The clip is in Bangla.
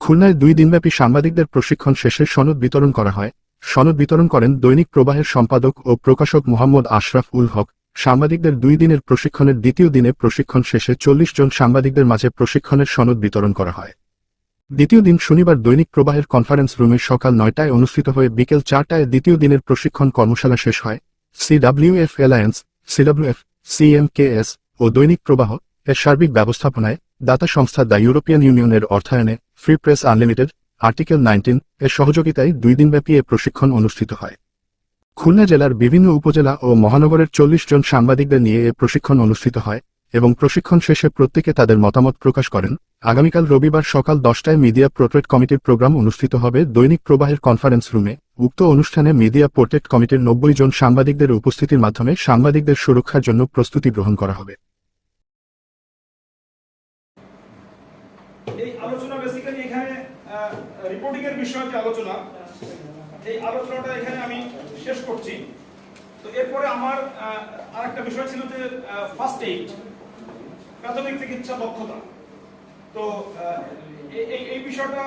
খুলনায় দুই দিনব্যাপী সাংবাদিকদের প্রশিক্ষণ শেষে সনদ বিতরণ করা হয়। সনদ বিতরণ করেন দৈনিক প্রবাহের সম্পাদক ও প্রকাশক মোহাম্মদ আশরাফ উল হক। সাংবাদিকদের দুই দিনের প্রশিক্ষণের দ্বিতীয় দিনে প্রশিক্ষণ শেষে চল্লিশ জন সাংবাদিকদের মাঝে প্রশিক্ষণের সনদ বিতরণ করা হয়। দ্বিতীয় দিন শনিবার দৈনিক প্রবাহের কনফারেন্স রুমে সকাল নয়টায় অনুষ্ঠিত হয়ে বিকেল চারটায় দ্বিতীয় দিনের প্রশিক্ষণ কর্মশালা শেষ হয়। সিডাব্লিউএফ অ্যালায়েন্স সিডাব্লিউএফ, সিএমকেএস ও দৈনিক প্রবাহ এর সার্বিক ব্যবস্থাপনায় দাতা সংস্থা দ্য ইউরোপিয়ান ইউনিয়নের অর্থায়নে free press unlimited, article nineteen এর সহযোগিতায় দুই দিনব্যাপী এ প্রশিক্ষণ অনুষ্ঠিত হয়। খুলনা জেলার বিভিন্ন উপজেলা ও মহানগরের চল্লিশ জন সাংবাদিকদের নিয়ে এ প্রশিক্ষণ অনুষ্ঠিত হয় এবং প্রশিক্ষণ শেষে প্রত্যেকে তাদের মতামত প্রকাশ করেন। আগামীকাল রবিবার সকাল দশটায় মিডিয়া প্রোটেক্ট কমিটির প্রোগ্রাম অনুষ্ঠিত হবে। দৈনিক প্রবাহের কনফারেন্স রুমে উক্ত অনুষ্ঠানে মিডিয়া প্রোটেক্ট কমিটির নব্বই জন সাংবাদিকদের উপস্থিতির মাধ্যমে সাংবাদিকদের সুরক্ষার জন্য প্রস্তুতি গ্রহণ করা হবে। এই আলোচনা বেসিক্যালি এখানে রিপোর্টিং এর বিষয়ে আলোচনা। এই আলোচনাটা এখানে আমি শেষ করছি। তো এরপরে আমার আরেকটা বিষয় ছিল যে ফার্স্ট এইড প্রাথমিক চিকিৎসা দক্ষতা। তো এই এই বিষয়টা